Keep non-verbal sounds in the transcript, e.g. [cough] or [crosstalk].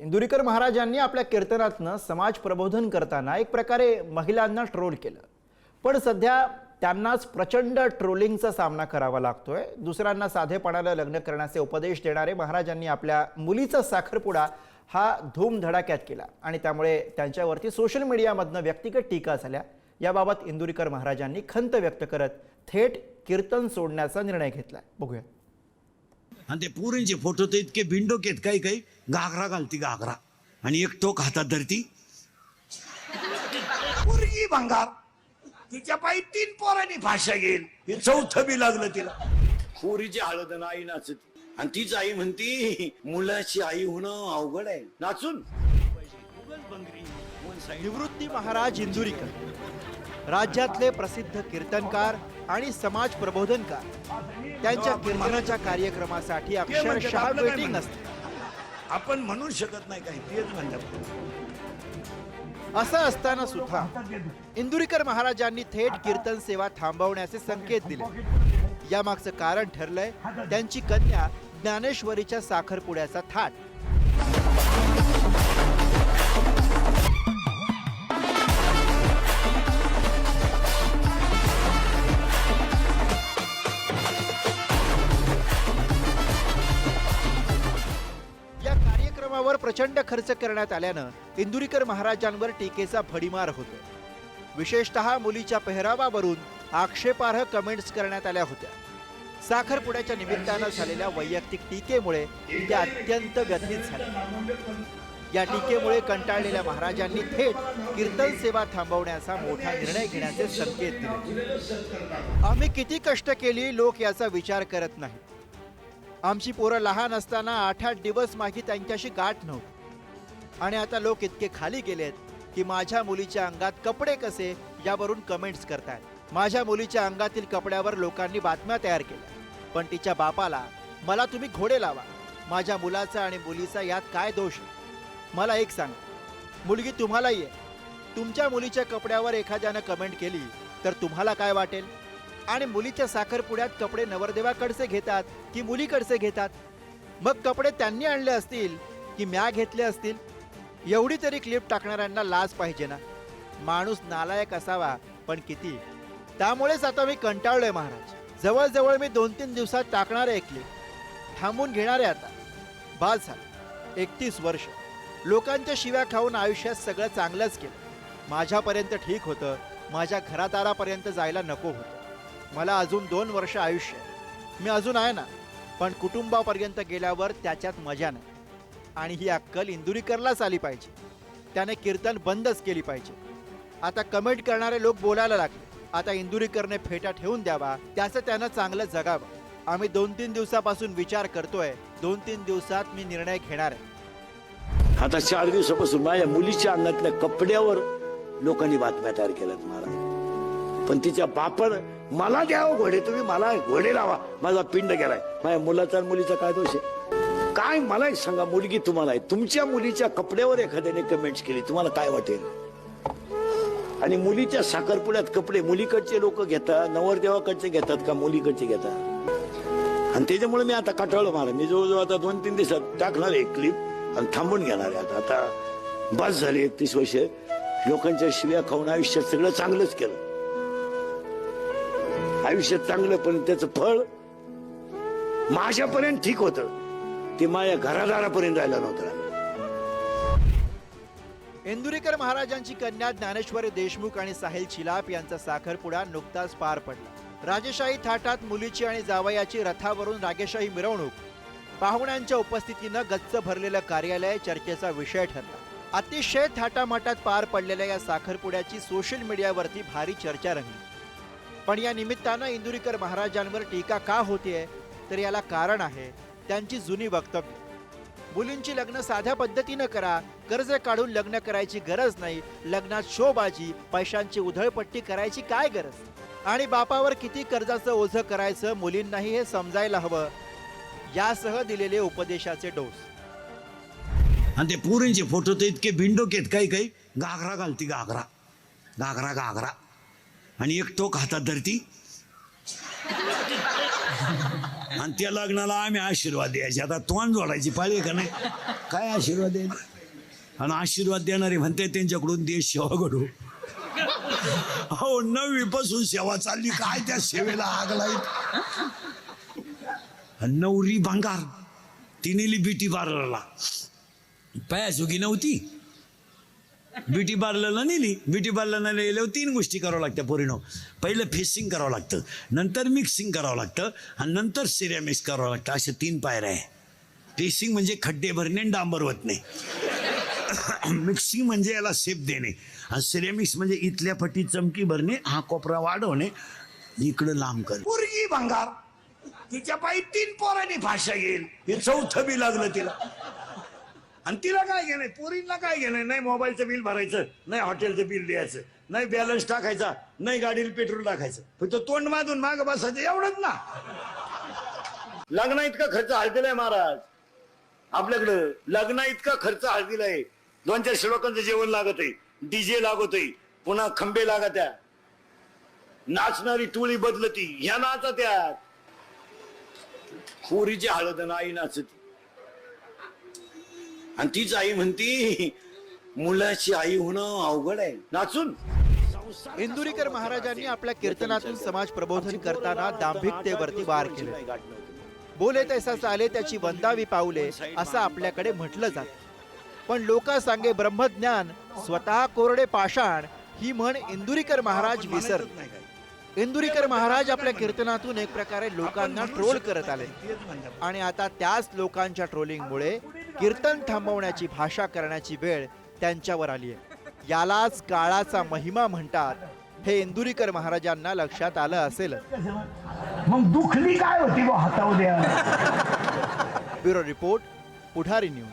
इंदुरीकर महाराजांनी आपल्या कीर्तनातनं समाज प्रबोधन करताना एक प्रकारे महिलांना ट्रोल केलं. पण सध्या त्यांनाच प्रचंड ट्रोलिंगचा सामना करावा लागतोय. दुसऱ्यांना साधेपणानं लग्न करण्याचे उपदेश देणारे महाराजांनी आपल्या मुलीचा साखरपुडा हा धूमधडाक्यात केला आणि त्यामुळे त्यांच्यावरती सोशल मीडियामधनं व्यक्तिगत टीका झाल्या. याबाबत इंदुरीकर महाराजांनी खंत व्यक्त करत थेट कीर्तन सोडण्याचा निर्णय घेतला. बघूया. आणि ते पोरींचे फोटो तर इतके बिंडोक आहेत काही काही. घागरा घालती घागरा. आणि एक टोक हातात धरती. पोरगी भंगार. तिच्या पायी तीन पोरांनी भाषा घेईल हे चौथं बी लागलं तिला. पोरीची हळद आणि आई नाचत. आणि तीच आई म्हणती मुलाची आई होणं अवघड आहे. नाचून. निवृत्ती महाराज इंदुरीकर. राज्यातले प्रसिद्ध कीर्तनकार आणि समाज प्रबोधनकार. त्यांच्या कीर्तनाच्या कार्यक्रमासाठी अक्षरशः काय वेटिंग? असते. आपण म्हणू शकत नाही काही तेच म्हणतात. असं असताना सुद्धा इंदुरीकर महाराजांनी थेट कीर्तन सेवा थांबवण्याचे संकेत दिले. यामागचं कारण ठरलंय त्यांची कन्या ज्ञानेश्वरीच्या साखरपुड्याचा थाट. प्रचंड खर्च करण्यात आल्यानं इंदुरीकर महाराजांवर टीकेचा भडीमार होतो. विशेषतः मुलीच्या पेहरावावरून आक्षेपार्ह कमेंट्स करण्यात आल्या होत्या. साखरपुड्याच्या निमित्तानं झालेल्या वैयक्तिक टीकेमुळे त्या अत्यंत व्यथित झाल्या या टीकेमुळे कंटाळलेल्या महाराजांनी थेट कीर्तन सेवा थांबवण्याचा मोठा निर्णय घेण्याचे संकेत दिले. आम्ही किती कष्ट केली लोक याचा विचार करत नाही आमची पोरं लहान असताना आठ आठ दिवस मागे त्यांच्याशी गाठ नव्हती. आणि आता लोक इतके खाली गेलेत की माझ्या मुलीच्या अंगात कपडे कसे यावरून कमेंट्स करतात माझ्या मुलीच्या अंगातील कपड्यावर लोकांनी बातम्या तयार केल्या. पण तिच्या बापाला मला तुम्ही घोडे लावा. माझ्या मुलाचा आणि मुलीचा यात काय दोष आहे? मला एक सांगा. मुलगी तुम्हालाही आहे. तुमच्या मुलीच्या कपड्यावर एखाद्यानं कमेंट केली तर तुम्हाला काय वाटेल? आणि मुलीच्या साखरपुड्यात कपडे नवरदेवाकडचे घेतात की मुलीकडचे घेतात? मग कपडे त्यांनी आणले असतील की म्या घेतले असतील? एवढी तरी क्लिप टाकणाऱ्यांना लाज पाहिजे ना. माणूस नालायक असावा पण किती? त्यामुळेच आता मी कंटाळलोय महाराज. जवळजवळ मी दोन तीन दिवसात टाकणार ऐकले क्लिप. थांबून घेणारे आता. बाद झालं एकतीस वर्ष. लोकांच्या शिव्या खाऊन आयुष्यात सगळं चांगलंच केलं. माझ्यापर्यंत ठीक होतं. माझ्या घरादारापर्यंत जायला नको होतं. मला अजून दोन वर्ष आयुष्य आहे. मी अजून आहे ना पण कुटुंबापर्यंत गेल्यावर त्याच्यात मजा नाही. आणि ही अक्कल इंदुरीकरलाच आली पाहिजे. त्याने कीर्तन बंदच केली पाहिजे. आता कमेंट करणारे लोक बोलायला लागले. आता इंदुरीकरने फेटा ठेवून द्यावा त्याचं त्यानं चांगलं जगावं. आम्ही दोन तीन दिवसापासून विचार करतोय दोन तीन दिवसात मी निर्णय घेणार आहे. आता चार दिवसापासून माझ्या मुलीच्या अंगातल्या कपड्यावर लोकांनी बातम्या तयार केल्यात मला पण तिच्या बापन मला द्यावं घोडे. तुम्ही मला घोडे लावा. माझा पिंड गेलाय. माझ्या मुलाचा आणि मुलीचा काय दोष आहे? काय मला एक सांगा मुलगी तुम्हाला आहे. तुमच्या मुलीच्या कपड्यावर एखाद्याने कमेंट्स केली तुम्हाला काय वाटेल? आणि मुलीच्या साखरपुड्यात कपडे मुलीकडचे लोक घेतात नवरदेवाकडचे घेतात का मुलीकडचे घेतात? आणि त्याच्यामुळे मी आता कटाळलो मला मी जवळजवळ आता दोन तीन दिवसात टाकणार आहे क्लिप आणि थांबून घेणार आहे आता. आता बस झाली एकतीस वर्ष. लोकांच्या शिव्या खाऊन आयुष्यात सगळं चांगलंच केलं. आयुष्य चांगलं पण त्याचं फळ माझ्यापर्यंत ठीक होतं. ते माझ्या घरादारापर्यंत जायला नव्हतं. इंदुरीकर महाराजांची कन्या ज्ञानेश्वरी देशमुख आणि साहिल चिलाप यांचा साखरपुडा नुकताच पार पडला. राजेशाही थाटात मुलीची आणि जावयाची रथावरून रागेशाही मिरवणूक. पाहुण्यांच्या उपस्थितीनं गच्च भरलेलं कार्यालय चर्चेचा विषय ठरला. अतिशय थाटामाटात पार पडलेल्या या साखरपुड्याची सोशल मीडियावरती भारी चर्चा रंगली. पण या निमित्तानं इंदुरीकर महाराजांवर टीका का होतीये तर याला कारण आहे त्यांची जुनी वक्तव्य. मुलींची लग्न साध्या पद्धतीनं करा कर्ज काढून लग्न करायची गरज नाही लग्नात शोबाजी पैशांची उधळपट्टी करायची काय गरज? आणि बापावर किती कर्जाचं ओझं करायचं मुलींनाही हे समजायला हवं यासह दिलेले उपदेशाचे डोस. आणि ते पोरींचे फोटो तर इतके बिंडोक आहेत काही काही घागरा घालती घागरा. घागरा घागरा. आणि एक टोक हातात धरती. आणि त्या लग्नाला आम्ही आशीर्वाद द्यायचे. आता तोंड जोडायची पाळी आहे का नाही? काय आशीर्वाद द्यायचे आणि आशीर्वाद देणारे म्हणते त्यांच्याकडून देश सेवा घडू. हो नववी पासून सेवा चालली. काय त्या सेवेला आग लाईत? नवरी भांगार. तिने ब्युटी पार्लरला. पायासुगी नव्हती. ब्युटी पार्लरला नेली. ब्युटी पार्लरला नेल्यावर तीन गोष्टी करावं लागत्या पोरीनो. पहिलं फेसिंग करावं लागतं. नंतर मिक्सिंग करावं लागतं. आणि नंतर सिरॅमिक्स करावं लागतं. अशा तीन पायऱ्या आहे. फेसिंग म्हणजे खड्डे भरणे आणि डांबर नाही [coughs] मिक्सिंग म्हणजे याला सेप देणे. आणि सिरेमिक्स म्हणजे इथल्या फटी चमकी भरणे हा कोपरा वाढवणे इकडं लांब कर पोरगी भांगार. तिच्या पायी तीन पोरांनी भाषा येईल हे चौथं बी लागलं तिला. आणि तिला काय घेणं पोरींना काय घेणं नाही मोबाईलचं बिल भरायचं नाही हॉटेलचं बिल द्यायचं नाही बॅलन्स टाकायचा नाही गाडीला पेट्रोल टाकायचं. फक्त तोंड माधून माग बसायचं एवढंच ना. लग्ना इतका खर्च हळदीला आहे महाराज. आपल्याकडं लग्ना इतका खर्च हळदीला आहे. दोन चार श्लोकांचं जेवण लागत आहे डीजे लागत आहे पुन्हा खंबे लागत नाचणारी टोळी बदलती ह्या नाचा त्यात पोरीची हळद आणि आई नाचती. आणि तीच आई म्हणती मुलाची आई होणं अवघड आहे. नाचून. इंदुरीकर महाराजांनी आपल्या कीर्तनातून समाज प्रबोधन करताना दांभिकतेवरती वार केले. बोले तैसा चाले त्याची वंदावी पावले असं आपल्याकडे म्हटलं जात. पण लोक सांगे ब्रह्मज्ञान स्वतः कोरडे पाषाण ही म्हण इंदुरीकर महाराज विसर इंदुरीकर महाराज आपल्या कीर्तनातून एक प्रकारे लोकांना ट्रोल करत आले. आणि आता त्याच लोकांच्या ट्रोलिंगमुळे कीर्तन थांबवण्याची भाषा करण्याची वेळ त्यांच्यावर आली आहे. यालाच काळाचा महिमा म्हणतात. हे इंदुरीकर महाराजांना लक्षात आलं असेल. मग दुखली काय होती बा हातावर द्या. Bureau report Pudhari news.